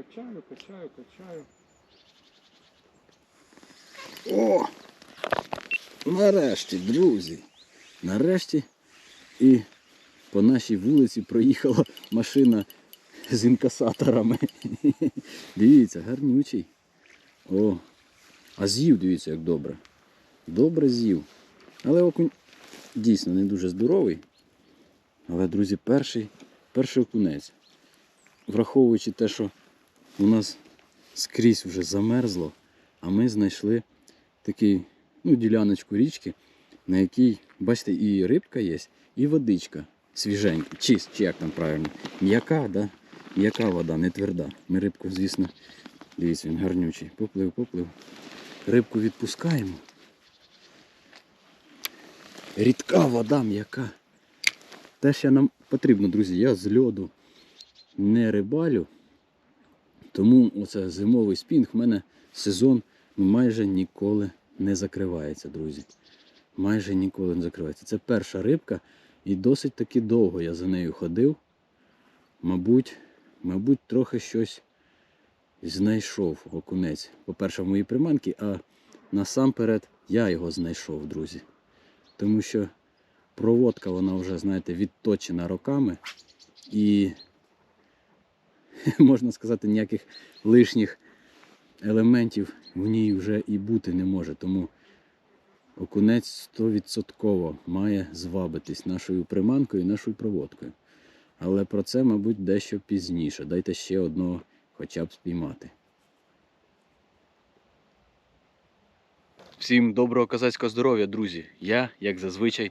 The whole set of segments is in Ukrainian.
Качаю, качаю, качаю. О! Нарешті, друзі. Нарешті і по нашій вулиці проїхала машина з інкасаторами. Дивіться, гарнючий. О, а з'їв, дивіться, як добре. Добре з'їв. Але окунь дійсно не дуже здоровий. Але, друзі, перший, перший окунець. Враховуючи те, що у нас скрізь вже замерзло, а ми знайшли такий, ну, діляночку річки, на якій, бачите, і рибка є, і водичка свіженька, чист, чи як там правильно. М'яка, да? М'яка вода, не тверда. Ми рибку, звісно, дивіться, він гарнючий. Поплив, поплив. Рибку відпускаємо. Рідка вода м'яка. Те, що нам потрібно, друзі, я з льоду не рибалю. Тому оце зимовий спінг в мене сезон майже ніколи не закривається, друзі. Майже ніколи не закривається. Це перша рибка і досить таки довго я за нею ходив. Мабуть, мабуть, трохи щось знайшов окунець. По-перше, в моїй приманці, а насамперед я його знайшов, друзі. Тому що проводка, вона вже, знаєте, відточена роками. І можна сказати, ніяких лишніх елементів в ній вже і бути не може. Тому окунець 100% має звабитись нашою приманкою і нашою проводкою. Але про це, мабуть, дещо пізніше. Дайте ще одного хоча б спіймати. Всім доброго козацького здоров'я, друзі! Я, як зазвичай,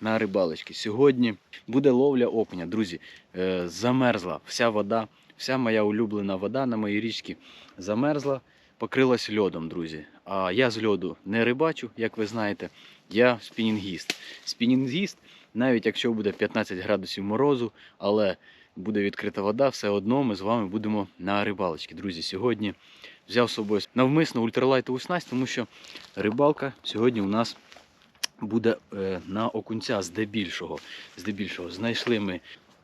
на рибалочці. Сьогодні буде ловля окуня, друзі. Е, замерзла вся вода, вся моя улюблена вода на моїй річці замерзла, покрилась льодом, друзі. А я з льоду не рибачу, як ви знаєте. Я спінінгіст. Спінінгіст, навіть якщо буде 15 градусів морозу, але буде відкрита вода, все одно ми з вами будемо на рибалочці. Друзі, сьогодні взяв з собою навмисно ультралайтову снасть, тому що рибалка сьогодні у нас буде е, на окунця здебільшого. Здебільшого знайшли ми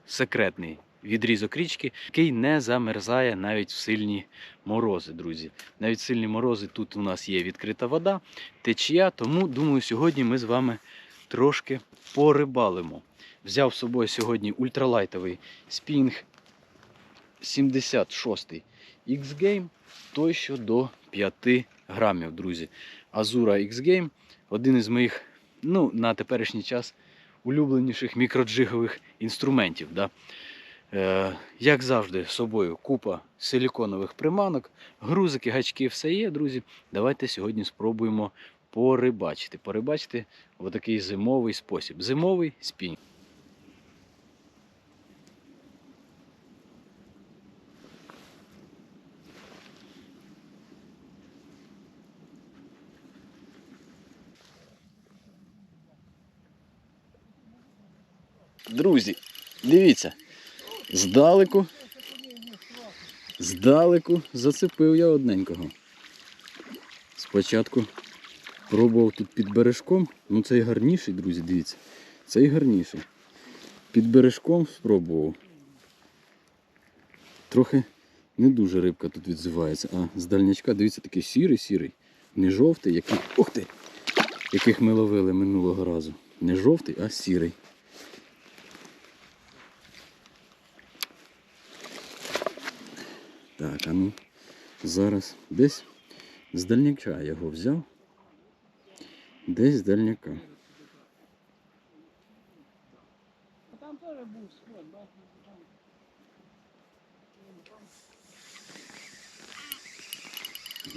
секретний відрізок річки, який не замерзає навіть в сильні морози, друзі. Навіть в сильні морози тут у нас є відкрита вода, течія, тому думаю, сьогодні ми з вами трошки порибалимо. Взяв з собою сьогодні ультралайтовий спінг 76 X-Game, той що до 5 грамів, друзі. Азура X-Game один із моїх, ну, на теперішній час улюбленіших мікроджигових інструментів. Да? Е, як завжди, з собою купа силіконових приманок, грузики, гачки, все є, друзі. Давайте сьогодні спробуємо порибачити. Порибачити в такий зимовий спосіб. Зимовий спінг. Друзі, дивіться, здалеку, здалеку зацепив я одненького. Спочатку пробував тут під бережком, ну цей гарніший, друзі, дивіться. Цей гарніший. Під бережком спробував. Трохи не дуже рибка тут відзивається, а з дальнячка, дивіться, такий сірий-сірий, не жовтий, який. Ух ти! Яких ми ловили минулого разу. Не жовтий, а сірий. Так, а ну зараз десь з дальняка його взяв. Десь з дальняка. Там теж був сход, бачиш, там.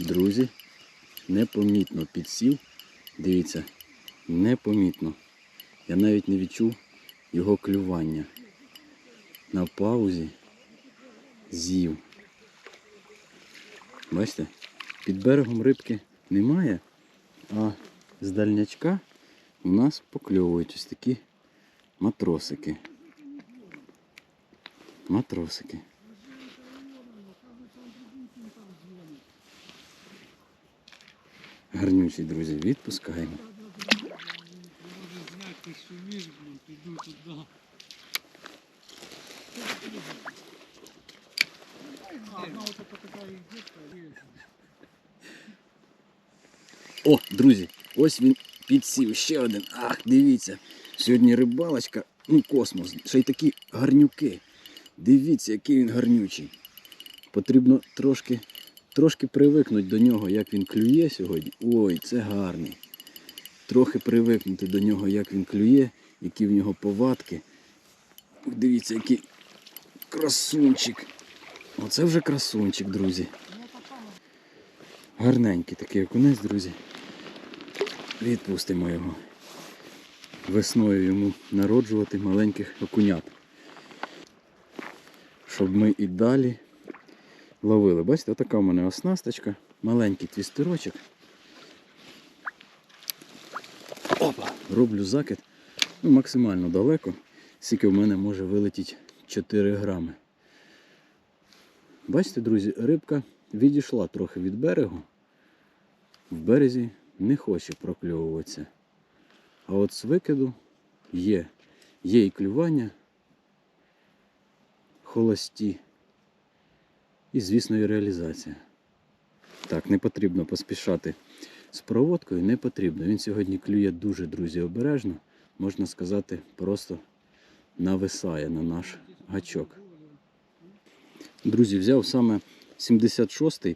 Друзі, непомітно підсів. Дивіться, непомітно. Я навіть не відчув його клювання. На паузі з'їв. Бачите, під берегом рибки немає, а з дальнячка у нас покльовують ось такі матросики. Матросики. Гарнючі, друзі, відпускаємо. Піду. О, друзі, ось він підсів ще один. Ах, дивіться. Сьогодні рибалочка, ну космос. Ще й такі гарнюки. Дивіться, який він гарнючий. Потрібно трошки, трошки привикнути до нього, як він клює сьогодні. Ой, це гарний. Трохи привикнути до нього, як він клює, які в нього повадки. Дивіться, який красунчик. Оце вже красунчик, друзі. Гарненький такий окунець, друзі. Відпустимо його. Весною йому народжувати маленьких окунят. Щоб ми і далі ловили. Бачите, така в мене оснасточка, маленький твістерочок. Опа! Роблю закид ну, максимально далеко, скільки в мене може вилетіти 4 грами. Бачите, друзі, рибка відійшла трохи від берегу. В березі не хоче прокльовуватися. А от з викиду є. Є і клювання, холості. І, звісно, і реалізація. Так, не потрібно поспішати з проводкою, не потрібно. Він сьогодні клює дуже, друзі, обережно. Можна сказати, просто нависає на наш гачок. Друзі, взяв саме 76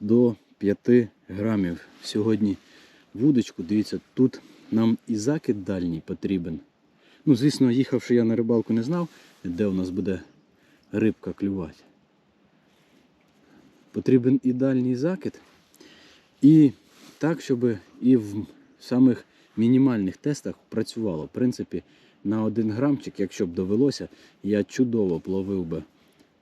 до 5 грамів сьогодні вудочку. Дивіться, тут нам і закид дальній потрібен. Ну, звісно, їхавши я на рибалку, не знав, де у нас буде рибка клювати. Потрібен і дальній закид. І так, щоб і в самих мінімальних тестах працювало. В принципі, на один грамчик, якщо б довелося, я чудово пловив би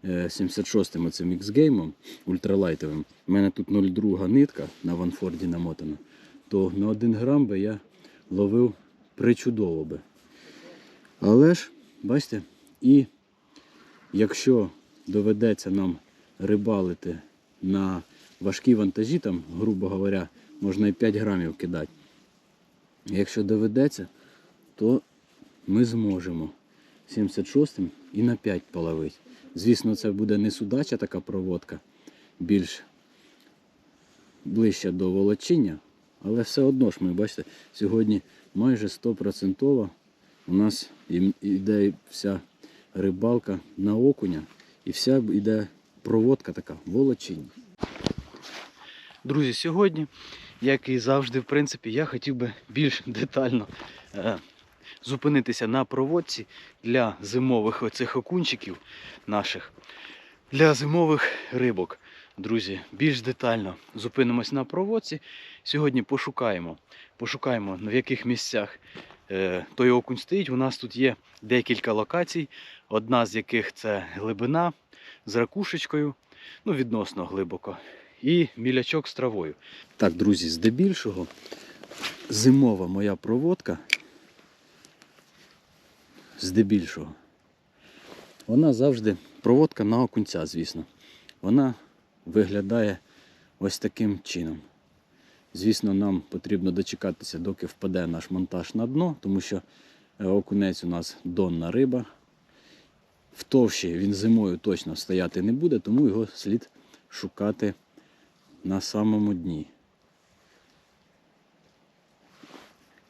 76-м оцим X-геймом ультралайтовим. У мене тут 0,2 нитка на Ванфорді намотана, то на 1 грам би я ловив причудово би. Але ж, бачите, і якщо доведеться нам рибалити на важкі вантажі, там, грубо говоря, можна і 5 грамів кидати. Якщо доведеться, то ми зможемо 76-м і на 5 половити. Звісно, це буде не судача така проводка, більш ближче до волочіння, але все одно ж ми, бачите, сьогодні майже 100% у нас іде вся рибалка на окуня і вся йде проводка така волочіння. Друзі, сьогодні, як і завжди, в принципі, я хотів би більш детально е, зупинитися на проводці для зимових оцих окунчиків наших, для зимових рибок. Друзі, більш детально зупинимось на проводці. Сьогодні пошукаємо, пошукаємо в яких місцях е, той окунь стоїть. У нас тут є декілька локацій, одна з яких це глибина з ракушечкою, ну відносно глибоко, і мілячок з травою. Так, друзі, здебільшого зимова моя проводка здебільшого. Вона завжди проводка на окунця, звісно. Вона виглядає ось таким чином. Звісно, нам потрібно дочекатися, доки впаде наш монтаж на дно, тому що е, окунець у нас донна риба. В товщі він зимою точно стояти не буде, тому його слід шукати на самому дні.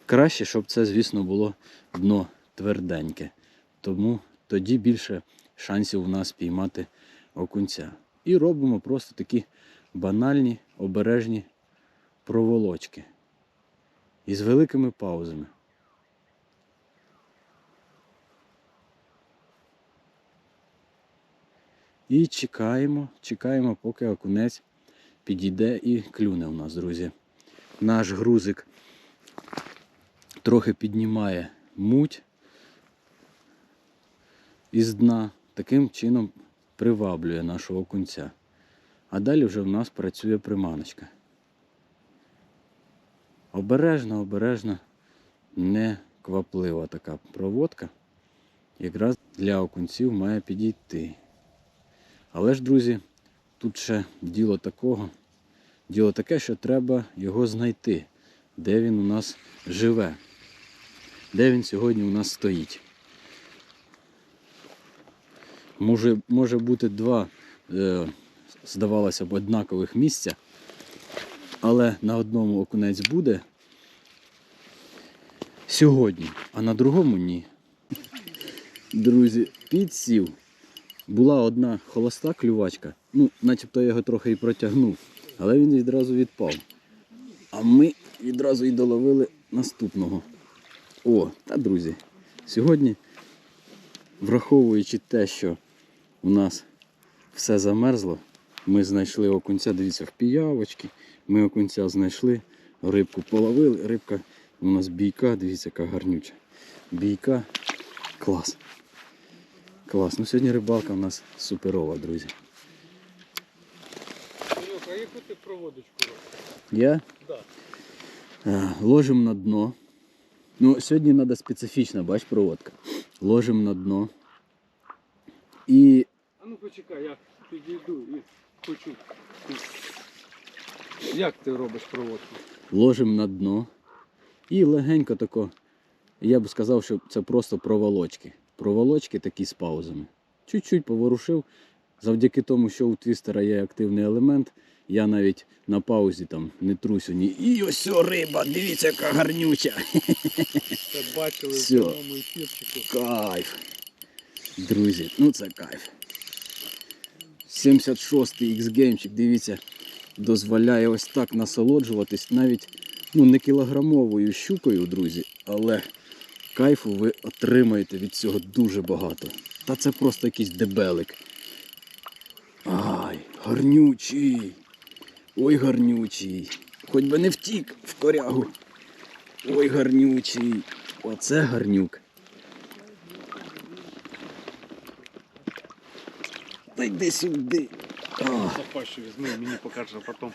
Краще, щоб це, звісно, було дно тверденьке. Тому тоді більше шансів у нас піймати окунця. І робимо просто такі банальні, обережні проволочки. Із великими паузами. І чекаємо, чекаємо, поки окунець підійде і клюне у нас, друзі. Наш грузик трохи піднімає муть із дна, таким чином приваблює нашого окунця. А далі вже в нас працює приманочка. Обережно, обережно, не кваплива така проводка. Якраз для окунців має підійти. Але ж, друзі, тут ще діло такого, діло таке, що треба його знайти, де він у нас живе, де він сьогодні у нас стоїть. Може, може бути два е, здавалося б, однакових місця, але на одному окунець буде сьогодні, а на другому ні. Друзі, підсів. Була одна холоста клювачка, ну, начебто я його трохи і протягнув, але він відразу відпав. А ми відразу і доловили наступного. О, та друзі, сьогодні, враховуючи те, що у нас все замерзло, ми знайшли окунця, дивіться, в піявочки. Ми окунця знайшли, рибку половили, рибка у нас бійка, дивіться, яка гарнюча. Бійка. Клас. Клас. Ну сьогодні рибалка у нас суперова, друзі. Серега, а яку ти проводочку робиш? Я Да. Е, ложимо на дно. Ну, сьогодні треба специфічна, бач, проводка. Ложимо на дно. І А ну почекай, я підійду і хочу. Як ти робиш проводку? ложимо на дно. І легенько тако. Я б сказав, що це просто проволочки. Проволочки такі з паузами. Чуть-чуть поворушив. Завдяки тому, що у твістера є активний елемент, я навіть на паузі там не трусю ні. І ось о, риба, дивіться, яка гарнюча. Це бачили в прямому ефірчику. Кайф. Друзі, ну це кайф. 76-й X-геймчик, дивіться, дозволяє ось так насолоджуватись навіть ну, не кілограмовою щукою, друзі, але кайфу ви отримаєте від цього дуже багато. Та це просто якийсь дебелик. Ай, гарнючий. Ой, гарнючий. Хоч би не втік в корягу. Ой, гарнючий. Оце гарнюк. Йди сюди. А, Запащу візьми, мені покажеш, а потім.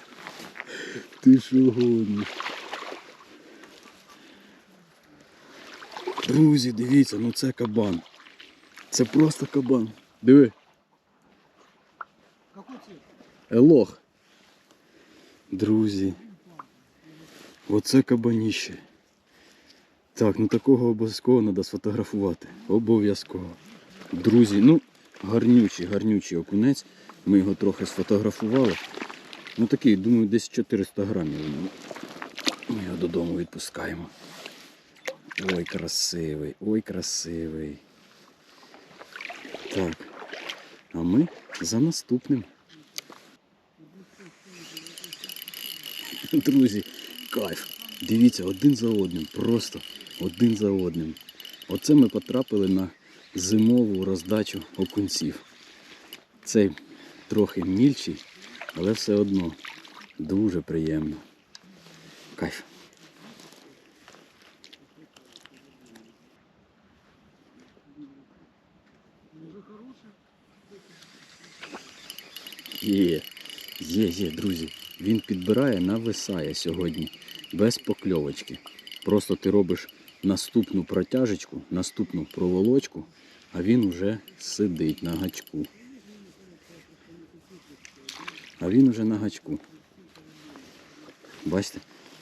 ти що гониш? Друзі, дивіться, ну це кабан. Це просто кабан. Диви. Елох. Друзі. Оце кабаніще. Так, ну такого обов'язково треба сфотографувати. Обов'язково. Друзі, ну, гарнючий, гарнючий окунець. Ми його трохи сфотографували. Ну такий, думаю, десь 400 грамів. Ми його додому відпускаємо. Ой, красивий, ой, красивий. Так. А ми за наступним. Друзі, кайф. Дивіться, один за одним, просто один за одним. Оце ми потрапили на зимову роздачу окунців. Цей трохи мільчий, але все одно дуже приємно. Кайф. Є, є, є, друзі. Він підбирає, нависає сьогодні без покльовочки. Просто ти робиш наступну протяжечку, наступну проволочку, а він вже сидить на гачку. А він вже на гачку. Бачите,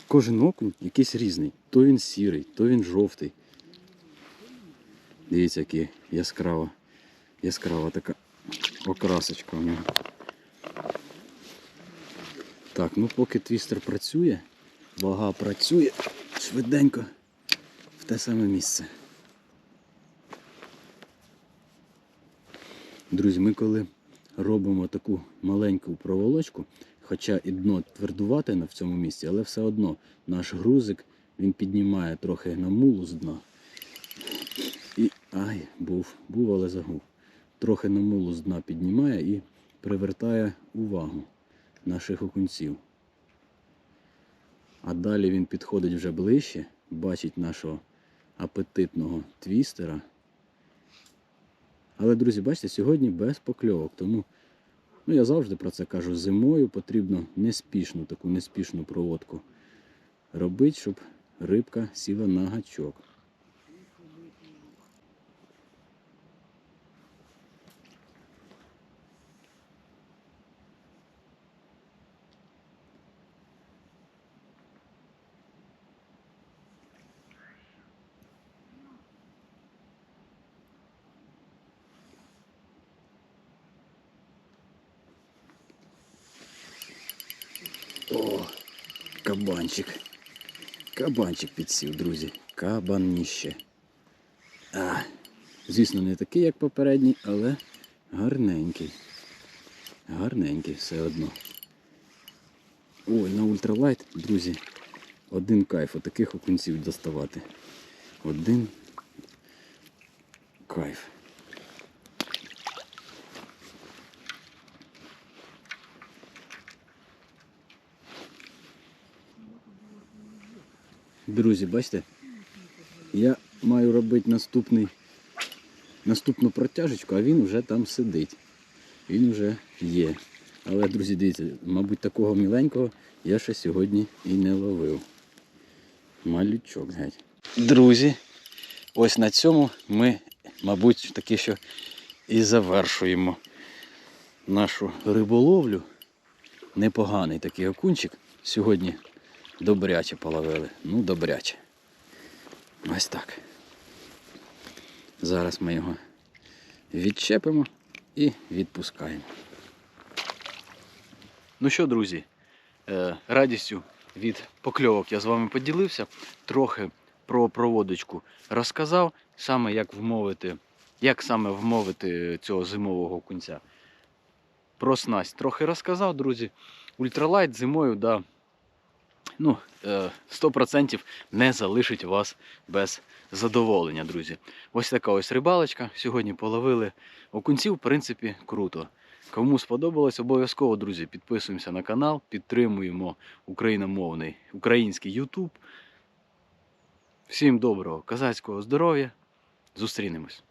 кожен окунь якийсь різний. То він сірий, то він жовтий. Дивіться, яка яскрава, яскрава така окрасочка у нього. Так, ну поки твістер працює, вага працює швиденько в те саме місце. Друзі, ми коли робимо таку маленьку проволочку, хоча і дно твердувате на в цьому місці, але все одно наш грузик він піднімає трохи на мулу з дна. І ай, був, був, але загув. Трохи на мулу з дна піднімає і привертає увагу наших окунців. А далі він підходить вже ближче, бачить нашого апетитного твістера. Але, друзі, бачите, сьогодні без покльовок. Тому ну, я завжди про це кажу, зимою потрібно неспішну таку неспішну проводку робити, щоб рибка сіла на гачок. О, кабанчик. Кабанчик підсів, друзі. Кабаніще. А, звісно, не такий, як попередній, але гарненький. Гарненький все одно. Ой, на ультралайт, друзі, один кайф отаких окунців доставати. Один кайф. Друзі, бачите, я маю робити наступний, наступну протяжечку, а він вже там сидить. Він вже є. Але, друзі, дивіться, мабуть, такого міленького я ще сьогодні і не ловив. Малючок геть. Друзі, ось на цьому ми, мабуть, таки що і завершуємо нашу риболовлю. Непоганий такий окунчик. Сьогодні добряче половили. Ну, добряче. Ось так. Зараз ми його відчепимо і відпускаємо. Ну що, друзі, е, радістю від покльовок я з вами поділився. Трохи про проводочку розказав, саме як вмовити, як саме вмовити цього зимового кунця. Про снасть трохи розказав, друзі. Ультралайт зимою, да, ну, е, 100% не залишить вас без задоволення, друзі. Ось така ось рибалочка. Сьогодні половили окунців, в принципі, круто. Кому сподобалось, обов'язково, друзі, підписуємося на канал, підтримуємо україномовний український YouTube. Всім доброго, казацького здоров'я. Зустрінемось.